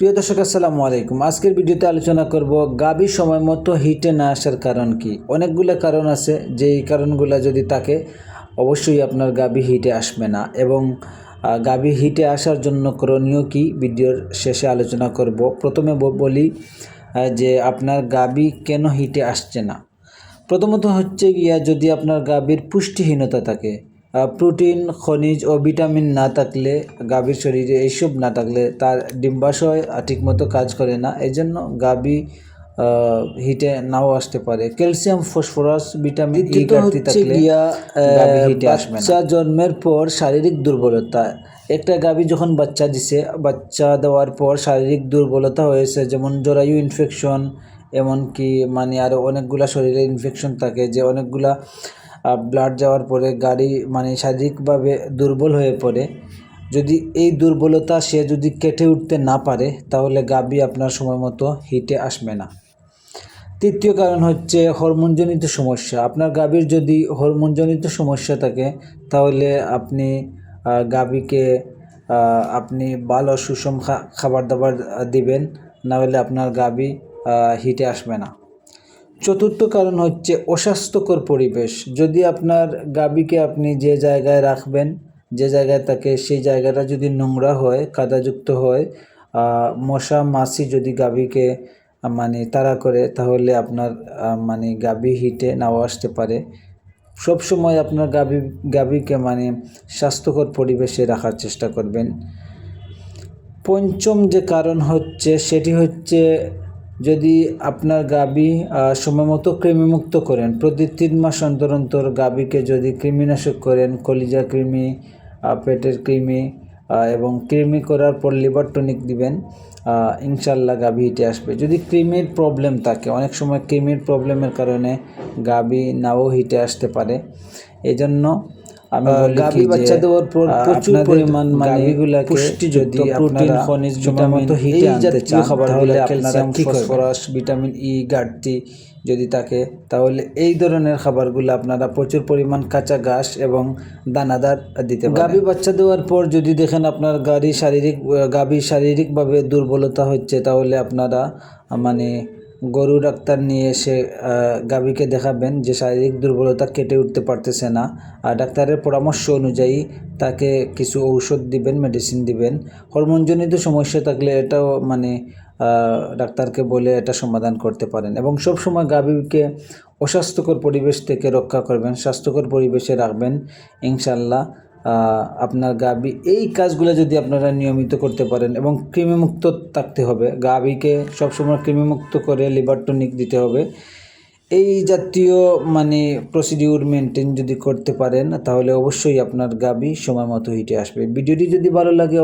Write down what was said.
প্রিয় দর্শক, আসসালামু আলাইকুম। আজকের ভিডিওতে আলোচনা করব, গাবি সময় মতো হিটে না আসার কারণ কি? অনেকগুলো কারণ আছে। যেই কারণগুলো যদি থাকে, অবশ্যই আপনার গাবি হিটে আসবে না এবং গাবি হিটে আসার জন্য করণীয় কি? ভিডিওর শেষে আলোচনা করব। প্রথমে বলি যে আপনার গাবি কেন হিটে আসছে না? প্রথমত হচ্ছে গিয়া যদি আপনার গাবির পুষ্টিহীনতা থাকে প্রোটিন খনিজ ও ভিটামিন না থাকলে গাভীর শরীরে এইসব না থাকলে তার ডিম্বাশয় ঠিকমতো কাজ করে না। এই জন্য গাভী হিটে নাও আসতে পারে। ক্যালসিয়াম ফসফরাস ভিটামিন ই ঘাটতি থাকলে হিটে আসবে বাচ্চা জন্মের পর শারীরিক দুর্বলতা। একটা গাভী যখন বাচ্চা দিছে বাচ্চা দেওয়ার পর শারীরিক দুর্বলতা হয়েছে যেমন জরায়ু ইনফেকশন এমনকি মানে আরও অনেকগুলা শরীরে ইনফেকশন থাকে যে অনেকগুলা ব্লাড যাওয়ার পরে গাড়ি মানে শারীরিকভাবে দুর্বল হয়ে পড়ে। যদি এই দুর্বলতা সে যদি কেটে উঠতে না পারে তাহলে গাভী আপনার সময় মতো হিটে আসবে না। তৃতীয় কারণ হচ্ছে হরমোনজনিত সমস্যা। আপনার গাভীর যদি হরমোনজনিত সমস্যা থাকে তাহলে আপনি গাভীকে আপনি ভালো সুষম খাবার দাবার দিবেন না হলে আপনার আহ, হিটে আসবে না। চতুর্থ কারণ হচ্ছে অস্বাস্থ্যকর পরিবেশ। যদি আপনার গাবিকে আপনি যে জায়গায় রাখবেন, যে জায়গায় তাকে, সেই জায়গাটা যদি নোংরা হয়, কাদাযুক্ত হয় মশা, মাছি যদি গাবিকে মানে তাড়া করে, তাহলে আপনার মানে গাভী হিটে নাও আসতে পারে। সব সময় আপনার গাভী, গাভীকে মানে স্বাস্থ্যকর পরিবেশে রাখার চেষ্টা করবেন। পঞ্চম যে কারণ হচ্ছে, সেটি হচ্ছে যদি আপনার গাবি সময়মতো কৃমিমুক্ত করেন, প্রতি তিন মাস অন্তর অন্তর গাবিকে যদি কৃমিনাশক করেন, কলিজা কৃমি পেটের কৃমি এবং কৃমি করার পর লিভার টনিক দিবেন ইনশাল্লাহ গাভী হিটে আসবে। যদি কৃমির প্রবলেম থাকে, অনেক সময় কৃমির প্রবলেমের কারণে গাভী নাও হিটে আসতে পারে। এই জন্য আমি গাভী বাচ্চা দেওয়ার পর প্রচুর পরিমাণ মানে পুষ্টি যদি প্রোটিন খনিজ ভিটামিন খাবারগুলো ফসফরাস ই ঘাটতি যদি থাকে তাহলে এই ধরনের খাবারগুলো আপনারা প্রচুর পরিমাণ কাঁচা ঘাস এবং দানাদার দিতে পারেন। গাভী বাচ্চা দেওয়ার পর যদি দেখেন আপনার গাড়ি শারীরিক গাভী শারীরিকভাবে দুর্বলতা হচ্ছে তাহলে আপনারা মানে গরু ডাক্তার নিয়ে এসে গাভীকে দেখাবেন যে শারীরিক দুর্বলতা কেটে উঠতে পারতেছে না। আর ডাক্তারের পরামর্শ অনুযায়ী তাকে কিছু ঔষধ দিবেন মেডিসিন দিবেন। হরমোনজনিত সমস্যা থাকলে এটাও মানে ডাক্তারকে বলে এটা সমাধান করতে পারেন। এবং সব সময় গাভীকে অস্বাস্থ্যকর পরিবেশ থেকে রক্ষা করবেন, স্বাস্থ্যকর পরিবেশে রাখবেন ইনশাল্লাহ আপনার গাবি এই কাজগুলো যদি আপনারা নিয়মিত করতে পারেন এবং কৃমিমুক্ত থাকতে হবে গাবিকে সবসময় কৃমিমুক্ত করে লিভার টনিক দিতে হবে। এই জাতীয় মানে প্রসিডিউর মেনটেন যদি করতে পারেন, তাহলে অবশ্যই আপনার গাবি সময় মতো হিটে আসবে। ভিডিওটি যদি ভালো লাগে